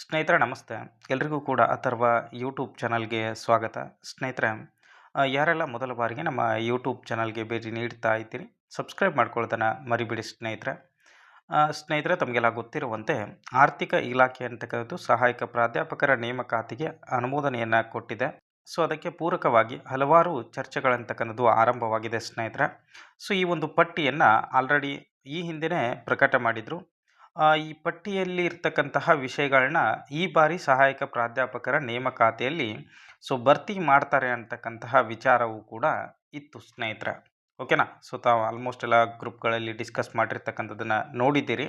ಸ್ನೇಹಿತರೆ, ನಮಸ್ತೆ. ಎಲ್ರಿಗೂ ಕೂಡ ಅಥರ್ವ ಯೂಟ್ಯೂಬ್ ಚಾನಲ್ಗೆ ಸ್ವಾಗತ. ಸ್ನೇಹಿತರೆ ಯಾರೆಲ್ಲ ಮೊದಲ ಬಾರಿಗೆ ನಮ್ಮ ಯೂಟ್ಯೂಬ್ ಚಾನಲ್ಗೆ ಭೇಟಿ ನೀಡ್ತಾ ಇದ್ದೀರಿ, ಸಬ್ಸ್ಕ್ರೈಬ್ ಮಾಡ್ಕೊಳ್ತಾನೆ ಮರಿಬೇಡಿ ಸ್ನೇಹಿತರೆ. ಸ್ನೇಹಿತರೆ, ತಮಗೆಲ್ಲ ಗೊತ್ತಿರುವಂತೆ ಆರ್ಥಿಕ ಇಲಾಖೆ ಅಂತಕ್ಕಂಥದ್ದು ಸಹಾಯಕ ಪ್ರಾಧ್ಯಾಪಕರ ನೇಮಕಾತಿಗೆ ಅನುಮೋದನೆಯನ್ನು ಕೊಟ್ಟಿದೆ. ಸೊ, ಅದಕ್ಕೆ ಪೂರಕವಾಗಿ ಹಲವಾರು ಚರ್ಚೆಗಳಂತಕ್ಕಂಥದ್ದು ಆರಂಭವಾಗಿದೆ ಸ್ನೇಹಿತರೆ. ಸೊ, ಈ ಒಂದು ಪಟ್ಟಿಯನ್ನು ಆಲ್ರೆಡಿ ಈ ಹಿಂದೆಯೇ ಪ್ರಕಟ ಮಾಡಿದರು. ಈ ಪಟ್ಟಿಯಲ್ಲಿ ಇರ್ತಕ್ಕಂತಹ ವಿಷಯಗಳನ್ನ ಈ ಬಾರಿ ಸಹಾಯಕ ಪ್ರಾಧ್ಯಾಪಕರ ನೇಮಕಾತಿಯಲ್ಲಿ ಸೊ ಭರ್ತಿ ಮಾಡ್ತಾರೆ ಅಂತಕ್ಕಂತಹ ವಿಚಾರವೂ ಕೂಡ ಇತ್ತು ಸ್ನೇಹಿತರೆ. ಓಕೆನಾ? ಸೊ ತಾವು ಆಲ್ಮೋಸ್ಟ್ ಎಲ್ಲ ಗ್ರೂಪ್ಗಳಲ್ಲಿ ಡಿಸ್ಕಸ್ ಮಾಡಿರ್ತಕ್ಕಂಥದ್ದನ್ನು ನೋಡಿದ್ದೀರಿ.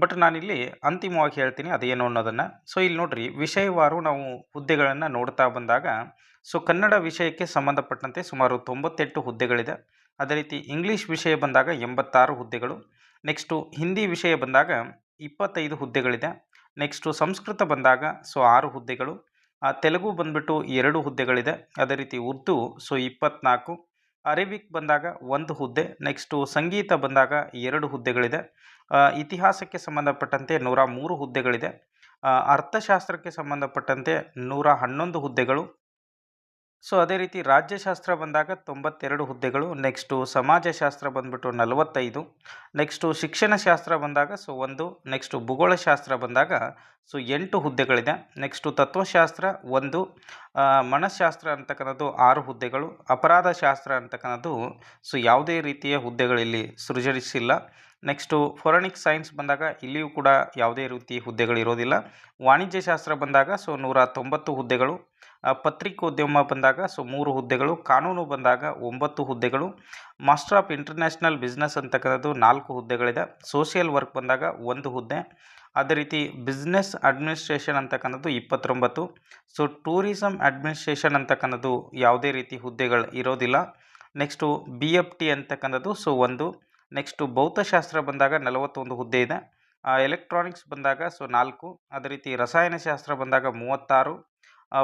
ಬಟ್ ನಾನಿಲ್ಲಿ ಅಂತಿಮವಾಗಿ ಹೇಳ್ತೀನಿ ಅದೇನು ಅನ್ನೋದನ್ನು. ಸೊ ಇಲ್ಲಿ ನೋಡ್ರಿ, ವಿಷಯವಾರು ನಾವು ಹುದ್ದೆಗಳನ್ನು ನೋಡ್ತಾ ಬಂದಾಗ, ಸೊ ಕನ್ನಡ ವಿಷಯಕ್ಕೆ ಸಂಬಂಧಪಟ್ಟಂತೆ ಸುಮಾರು ತೊಂಬತ್ತೆಂಟು ಹುದ್ದೆಗಳಿದೆ. ಅದೇ ರೀತಿ ಇಂಗ್ಲೀಷ್ ವಿಷಯ ಬಂದಾಗ ಎಂಬತ್ತಾರು ಹುದ್ದೆಗಳು ನೆಕ್ಸ್ಟು ಹಿಂದಿ ವಿಷಯ ಬಂದಾಗ ಇಪ್ಪತ್ತೈದು ಹುದ್ದೆಗಳಿದೆ. ನೆಕ್ಸ್ಟು ಸಂಸ್ಕೃತ ಬಂದಾಗ ಸೊ ಆರು ಹುದ್ದೆಗಳು. ತೆಲುಗು ಬಂದ್ಬಿಟ್ಟು ಎರಡು ಹುದ್ದೆಗಳಿದೆ. ಅದೇ ರೀತಿ ಉರ್ದು ಸೊ ಇಪ್ಪತ್ನಾಲ್ಕು. ಅರೇಬಿಕ್ ಬಂದಾಗ ಒಂದು ಹುದ್ದೆ. ನೆಕ್ಸ್ಟು ಸಂಗೀತ ಬಂದಾಗ ಎರಡು ಹುದ್ದೆಗಳಿದೆ. ಇತಿಹಾಸಕ್ಕೆ ಸಂಬಂಧಪಟ್ಟಂತೆ ನೂರ ಮೂರು ಹುದ್ದೆಗಳಿದೆ. ಅರ್ಥಶಾಸ್ತ್ರಕ್ಕೆ ಸಂಬಂಧಪಟ್ಟಂತೆ ನೂರ ಹನ್ನೊಂದು ಹುದ್ದೆಗಳು. ಸೊ, ಅದೇ ರೀತಿ ರಾಜ್ಯಶಾಸ್ತ್ರ ಬಂದಾಗ ತೊಂಬತ್ತೆರಡು ಹುದ್ದೆಗಳು, ನೆಕ್ಸ್ಟು ಸಮಾಜಶಾಸ್ತ್ರ ಬಂದ್ಬಿಟ್ಟು ನಲವತ್ತೈದು, ನೆಕ್ಸ್ಟು ಶಿಕ್ಷಣಶಾಸ್ತ್ರ ಬಂದಾಗ ಸೊ, ಒಂದು, ನೆಕ್ಸ್ಟು ಭೂಗೋಳಶಾಸ್ತ್ರ ಬಂದಾಗ ಸೊ, ಎಂಟು ಹುದ್ದೆಗಳಿದೆ, ನೆಕ್ಸ್ಟು ತತ್ವಶಾಸ್ತ್ರ ಒಂದು ಮನಶಾಸ್ತ್ರ ಅಂತಕ್ಕಂಥದ್ದು ಆರು ಹುದ್ದೆಗಳು ಅಪರಾಧ ಶಾಸ್ತ್ರ ಅಂತಕ್ಕಂಥದ್ದು ಸೊ, ಯಾವುದೇ ರೀತಿಯ ಹುದ್ದೆಗಳಿಲ್ಲಿ ಸೃಜನಿಸಿಲ್ಲ. ನೆಕ್ಸ್ಟು ಫೊರೆನಿಕ್ ಸೈನ್ಸ್ ಬಂದಾಗ ಇಲ್ಲಿಯೂ ಕೂಡ ಯಾವುದೇ ರೀತಿ ಹುದ್ದೆಗಳಿರೋದಿಲ್ಲ ವಾಣಿಜ್ಯಶಾಸ್ತ್ರ ಬಂದಾಗ ಸೊ ನೂರ ತೊಂಬತ್ತು ಹುದ್ದೆಗಳು. ಪತ್ರಿಕೋದ್ಯಮ ಬಂದಾಗ ಸೊ ಮೂರು ಹುದ್ದೆಗಳು. ಕಾನೂನು ಬಂದಾಗ ಒಂಬತ್ತು ಹುದ್ದೆಗಳು. ಮಾಸ್ಟರ್ ಆಫ್ ಇಂಟರ್ನ್ಯಾಷನಲ್ ಬಿಸ್ನೆಸ್ ಅಂತಕ್ಕಂಥದ್ದು ನಾಲ್ಕು ಹುದ್ದೆಗಳಿದೆ. ಸೋಷಿಯಲ್ ವರ್ಕ್ ಬಂದಾಗ ಒಂದು ಹುದ್ದೆ. ಅದೇ ರೀತಿ ಬಿಸ್ನೆಸ್ ಅಡ್ಮಿನಿಸ್ಟ್ರೇಷನ್ ಅಂತಕ್ಕಂಥದ್ದು ಇಪ್ಪತ್ತೊಂಬತ್ತು. ಸೊ ಟೂರಿಸಮ್ ಅಡ್ಮಿನಿಸ್ಟ್ರೇಷನ್ ಅಂತಕ್ಕಂಥದ್ದು ಯಾವುದೇ ರೀತಿ ಹುದ್ದೆಗಳು ಇರೋದಿಲ್ಲ. ನೆಕ್ಸ್ಟು ಬಿ ಎಫ್ ಟಿ ಅಂತಕ್ಕಂಥದ್ದು ಸೊ ಒಂದು. ನೆಕ್ಸ್ಟು ಭೌತಶಾಸ್ತ್ರ ಬಂದಾಗ ನಲವತ್ತೊಂದು ಹುದ್ದೆ ಇದೆ. ಎಲೆಕ್ಟ್ರಾನಿಕ್ಸ್ ಬಂದಾಗ ಸೊ ನಾಲ್ಕು, ಅದೇ ರೀತಿ ರಸಾಯನಶಾಸ್ತ್ರ ಬಂದಾಗ ಮೂವತ್ತಾರು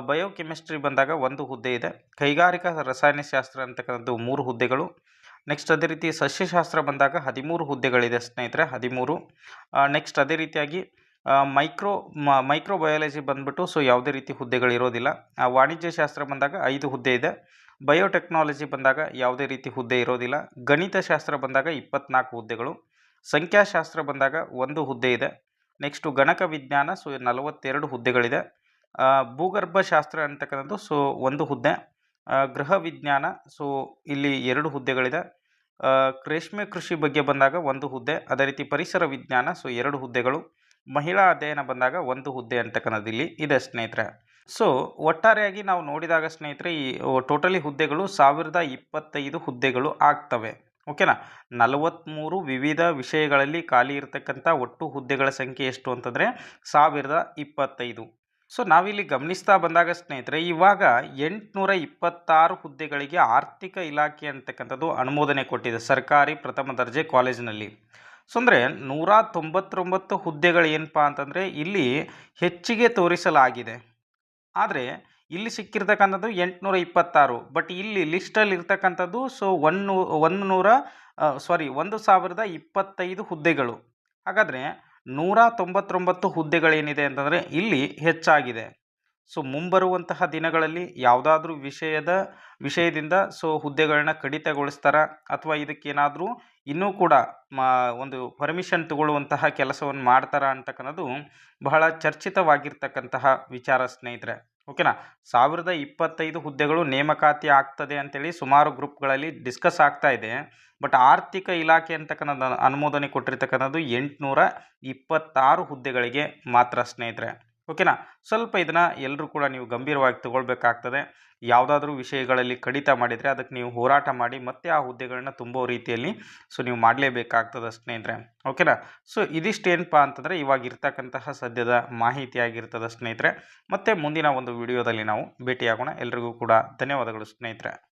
ಬಯೋಕೆಮಿಸ್ಟ್ರಿ ಬಂದಾಗ ಒಂದು ಹುದ್ದೆ ಇದೆ. ಕೈಗಾರಿಕಾ ರಸಾಯನಶಾಸ್ತ್ರ ಅಂತಕ್ಕಂಥದ್ದು ಮೂರು ಹುದ್ದೆಗಳು. ನೆಕ್ಸ್ಟ್ ಅದೇ ರೀತಿ ಸಸ್ಯಶಾಸ್ತ್ರ ಬಂದಾಗ ಹದಿಮೂರು ಹುದ್ದೆಗಳಿದೆ ಸ್ನೇಹಿತರೆ, ಹದಿಮೂರು. ನೆಕ್ಸ್ಟ್ ಅದೇ ರೀತಿಯಾಗಿ ಮೈಕ್ರೋ ಮೈಕ್ರೋಬಯಾಲಜಿ ಬಂದ್ಬಿಟ್ಟು ಸೊ ಯಾವುದೇ ರೀತಿ ಹುದ್ದೆಗಳಿರೋದಿಲ್ಲ. ವಾಣಿಜ್ಯಶಾಸ್ತ್ರ ಬಂದಾಗ ಐದು ಹುದ್ದೆ ಇದೆ. ಬಯೋಟೆಕ್ನಾಲಜಿ ಬಂದಾಗ ಯಾವುದೇ ರೀತಿ ಹುದ್ದೆ ಇರೋದಿಲ್ಲ. ಗಣಿತಶಾಸ್ತ್ರ ಬಂದಾಗ ಇಪ್ಪತ್ನಾಲ್ಕು ಹುದ್ದೆಗಳು. ಸಂಖ್ಯಾಶಾಸ್ತ್ರ ಬಂದಾಗ ಒಂದು ಹುದ್ದೆ ಇದೆ. ನೆಕ್ಸ್ಟು ಗಣಕ ವಿಜ್ಞಾನ ಸೊ ನಲವತ್ತೆರಡು ಹುದ್ದೆಗಳಿದೆ. ಭೂಗರ್ಭಶಾಸ್ತ್ರ ಅಂತಕ್ಕಂಥದ್ದು ಸೊ ಒಂದು ಹುದ್ದೆ. ಗೃಹ ವಿಜ್ಞಾನ ಸೊ ಇಲ್ಲಿ ಎರಡು ಹುದ್ದೆಗಳಿದೆ. ರೇಷ್ಮೆ ಕೃಷಿ ಬಗ್ಗೆ ಬಂದಾಗ ಒಂದು ಹುದ್ದೆ. ಅದೇ ರೀತಿ ಪರಿಸರ ವಿಜ್ಞಾನ ಸೊ ಎರಡು ಹುದ್ದೆಗಳು. ಮಹಿಳಾ ಅಧ್ಯಯನ ಬಂದಾಗ ಒಂದು ಹುದ್ದೆ ಅಂತಕ್ಕಂಥದ್ದು ಇಲ್ಲಿ ಇದೆ, ಸ್ನೇಹಿತರೆ. ಸೊ ಒಟ್ಟಾರೆಯಾಗಿ ನಾವು ನೋಡಿದಾಗ ಸ್ನೇಹಿತರೆ, ಈ ಟೋಟಲಿ ಹುದ್ದೆಗಳು ಸಾವಿರದ ಇಪ್ಪತ್ತೈದು ಹುದ್ದೆಗಳು ಆಗ್ತವೆ. ಓಕೆನಾ? ನಲವತ್ತ್ಮೂರು ವಿವಿಧ ವಿಷಯಗಳಲ್ಲಿ ಖಾಲಿ ಇರತಕ್ಕಂಥ ಒಟ್ಟು ಹುದ್ದೆಗಳ ಸಂಖ್ಯೆ ಎಷ್ಟು ಅಂತಂದರೆ, ಸಾವಿರದ ಇಪ್ಪತ್ತೈದು. ಸೊ ನಾವಿಲ್ಲಿ ಗಮನಿಸ್ತಾ ಬಂದಾಗ ಸ್ನೇಹಿತರೆ, ಇವಾಗ ಎಂಟುನೂರ ಇಪ್ಪತ್ತಾರು ಹುದ್ದೆಗಳಿಗೆ ಆರ್ಥಿಕ ಇಲಾಖೆ ಅಂತಕ್ಕಂಥದ್ದು ಅನುಮೋದನೆ ಕೊಟ್ಟಿದೆ, ಸರ್ಕಾರಿ ಪ್ರಥಮ ದರ್ಜೆ ಕಾಲೇಜಿನಲ್ಲಿ. ಸೊ ಅಂದರೆ ನೂರ ತೊಂಬತ್ತೊಂಬತ್ತು ಹುದ್ದೆಗಳು ಏನಪ್ಪ ಅಂತಂದರೆ, ಇಲ್ಲಿ ಹೆಚ್ಚಿಗೆ ತೋರಿಸಲಾಗಿದೆ. ಆದರೆ ಇಲ್ಲಿ ಸಿಕ್ಕಿರ್ತಕ್ಕಂಥದ್ದು ಎಂಟುನೂರ ಇಪ್ಪತ್ತಾರು ಬಟ್ ಇಲ್ಲಿ ಲಿಸ್ಟಲ್ಲಿ ಇರ್ತಕ್ಕಂಥದ್ದು ಸೊ ಒಂದು ಒಂದು ನೂರ ಸಾರಿ ಒಂದು ಸಾವಿರದ ಇಪ್ಪತ್ತೈದು ಹುದ್ದೆಗಳು. ಹಾಗಾದರೆ ನೂರ ತೊಂಬತ್ತೊಂಬತ್ತು ಹುದ್ದೆಗಳೇನಿದೆ ಅಂತಂದರೆ ಇಲ್ಲಿ ಹೆಚ್ಚಾಗಿದೆ. ಸೊ ಮುಂಬರುವಂತಹ ದಿನಗಳಲ್ಲಿ ಯಾವುದಾದ್ರೂ ವಿಷಯದ, ವಿಷಯದಿಂದ ಸೊ ಹುದ್ದೆಗಳನ್ನ ಕಡಿತಗೊಳಿಸ್ತಾರ? ಅಥವಾ ಇದಕ್ಕೇನಾದರೂ ಇನ್ನೂ ಕೂಡ ಒಂದು ಪರ್ಮಿಷನ್ ತಗೊಳ್ಳುವಂತಹ ಕೆಲಸವನ್ನು ಮಾಡ್ತಾರಾ ಅಂತಕ್ಕನ್ನೋದು ಬಹಳ ಚರ್ಚಿತವಾಗಿರ್ತಕ್ಕಂತಹ ವಿಚಾರ ಸ್ನೇಹಿತರೆ. ಓಕೆನಾ? ಸಾವಿರದ ಇಪ್ಪತ್ತೈದು ಹುದ್ದೆಗಳು ನೇಮಕಾತಿ ಆಗ್ತದೆ ಅಂತೇಳಿ ಸುಮಾರು ಗ್ರೂಪ್ಗಳಲ್ಲಿ ಡಿಸ್ಕಸ್ ಆಗ್ತಾ ಇದೆ. ಬಟ್ ಆರ್ಥಿಕ ಇಲಾಖೆ ಅಂತಕ್ಕಂಥ ಅನುಮೋದನೆ ಕೊಟ್ಟಿರ್ತಕ್ಕಂಥದ್ದು ಎಂಟುನೂರ ಇಪ್ಪತ್ತಾರು ಹುದ್ದೆಗಳಿಗೆ ಮಾತ್ರ ಸ್ನೇಹಿತರೆ. ಓಕೆನಾ? ಸ್ವಲ್ಪ ಇದನ್ನು ಎಲ್ಲರೂ ಕೂಡ ನೀವು ಗಂಭೀರವಾಗಿ ತಗೊಳ್ಬೇಕಾಗ್ತದೆ. ಯಾವುದಾದ್ರೂ ವಿಷಯಗಳಲ್ಲಿ ಕಡಿತ ಮಾಡಿದರೆ ಅದಕ್ಕೆ ನೀವು ಹೋರಾಟ ಮಾಡಿ ಮತ್ತೆ ಆ ಹುದ್ದೆಗಳನ್ನ ತುಂಬೋ ರೀತಿಯಲ್ಲಿ ಸೊ ನೀವು ಮಾಡಲೇಬೇಕಾಗ್ತದೆ ಸ್ನೇಹಿತರೆ. ಓಕೆನಾ? ಸೊ ಇದಿಷ್ಟು ಏನಪ್ಪ ಅಂತಂದರೆ ಇವಾಗ ಇರ್ತಕ್ಕಂತಹ ಸದ್ಯದ ಮಾಹಿತಿ ಆಗಿರ್ತದೆ ಸ್ನೇಹಿತರೆ. ಮತ್ತೆ ಮುಂದಿನ ಒಂದು ವಿಡಿಯೋದಲ್ಲಿ ನಾವು ಭೇಟಿಯಾಗೋಣ. ಎಲ್ರಿಗೂ ಕೂಡ ಧನ್ಯವಾದಗಳು ಸ್ನೇಹಿತರೆ.